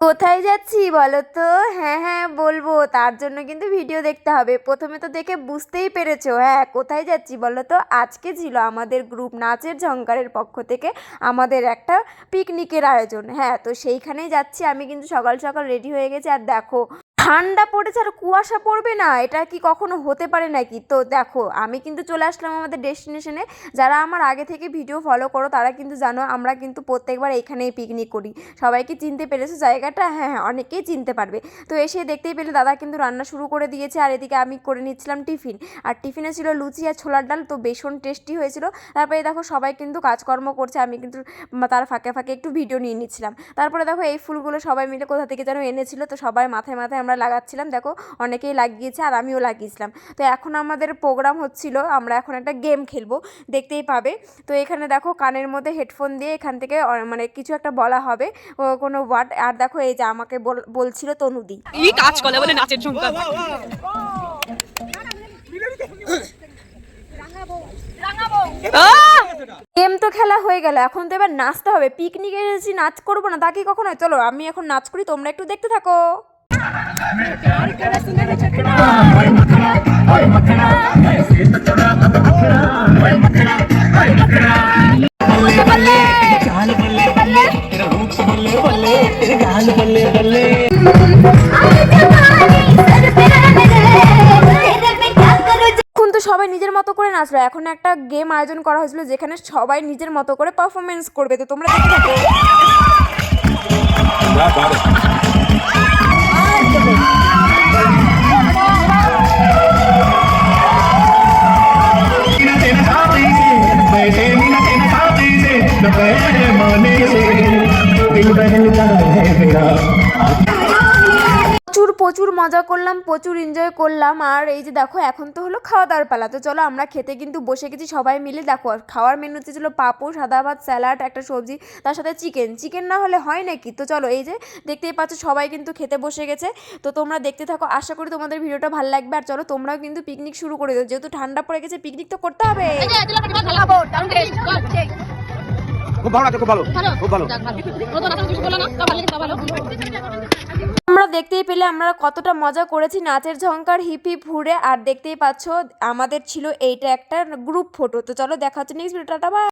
কোথায় যাচ্ছি বলো তো? হ্যাঁ হ্যাঁ বলব। তার জন্য কিন্তু ভিডিও দেখতে হবে। প্রথমে তো দেখে বুঝতেই পেরেছ। হ্যাঁ কোথায় যাচ্ছি বলো তো? আজকে ছিল আমাদের গ্রুপ নাচের ঝঙ্কারের পক্ষ থেকে আমাদের একটা পিকনিকের আয়োজন। হ্যাঁ তো সেইখানেই যাচ্ছি। আমি কিন্তু সকাল সকাল রেডি হয়ে গেছি। আর দেখো ঠান্ডা পড়েছে আর কুয়াশা পড়বে না, এটা কি কখনো হতে পারে নাকি? তো দেখো, আমি কিন্তু চলে আসলাম আমাদের ডেস্টিনেশনে যারা আমার আগে থেকে ভিডিও ফলো করো, তারা কিন্তু জানো আমরা কিন্তু প্রত্যেকবার এখানেই পিকনিক করি। সবাইকে চিনতে পেরেছ জায়গাটা? হ্যাঁ হ্যাঁ অনেকেই চিনতে পারবে। তো এসে দেখতেই পেলে দাদা কিন্তু রান্না শুরু করে দিয়েছে আর এদিকে আমি করে নিচ্ছিলাম টিফিন। আর টিফিনে ছিল লুচি আর ছোলার ডাল, তো ভীষণ টেস্টি হয়েছিল। তারপরে দেখো সবাই কিন্তু কাজকর্ম করছে, আমি কিন্তু তার ফাঁকে ফাঁকে একটু ভিডিও নিয়ে নিচ্ছিলাম। তারপরে দেখো এই ফুলগুলো সবাই মিলে কোথা থেকে যেন এনেছিল, তো সবাই মাথায় মাথায় আমরা লাগাচ্ছিলাম। দেখো অনেকেই লাগিয়েছে আর আমিও লাগিয়েছিলাম। তো এখন আমাদের প্রোগ্রাম হচ্ছিল আমরা এখন একটা গেম খেলব দেখতেই পাবে। তো এখানে দেখো কানের মধ্যে হেডফোন দিয়ে এখান থেকে মানে কিছু একটা বলা হবে। ও কোনো ওয়ার্ড আর দেখো এই যে আমাকে বল- বলছিল তনুদি। কাজ করে বলে নাচের ঝুমকা? গেম তো খেলা হয়ে গেল এখন তো এবার নাচতে হবে। পিকনিকে এসেছি নাচ করব না তা কি কখনো হয়? চলো আমি এখন নাচ করি তোমরা একটু দেখতে থাকো। সবাই নিজের মতো করে নাচলো এখন একটা গেম আয়োজন করা হয়েছিল যেখানে সবাই নিজের মতো করে পারফরমেন্স করবে। তো তোমরা দেখতে প্রচুর প্রচুর মজা করলাম প্রচুর এনজয় করলাম আর এই যে দেখো এখন তো হলো খাওয়া দাওয়ার পালা তো চলো আমরা খেতে কিন্তু বসে গেছি সবাই মিলে দেখো আর খাওয়ার মেনুতে ছিল পাঁপড় সাদা ভাত স্যালাড একটা সবজি তার সাথে চিকেন চিকেন না হলে হয় নাকি তো চলো এই যে দেখতেই পাচ্ছ সবাই কিন্তু খেতে বসে গেছে তো তোমরা দেখতে থাকো আশা করি তোমাদের ভিডিওটা ভালো লাগবে আর চলো তোমরাও কিন্তু পিকনিক শুরু করে দিও যেহেতু ঠান্ডা পড়ে গেছে পিকনিক তো করতে হবে খুব ভালো খুব ভালো। খুব ভালো। আমরা দেখতেই পেলে আমরা কতটা মজা করেছি নাচের ঝঙ্কার হিপি হিপ হুড়ে আর দেখতেই পাচ্ছ আমাদের ছিল এইটা একটা গ্রুপ ফটো তো চলো দেখা হচ্ছে নেক্সট ভিডিও বাই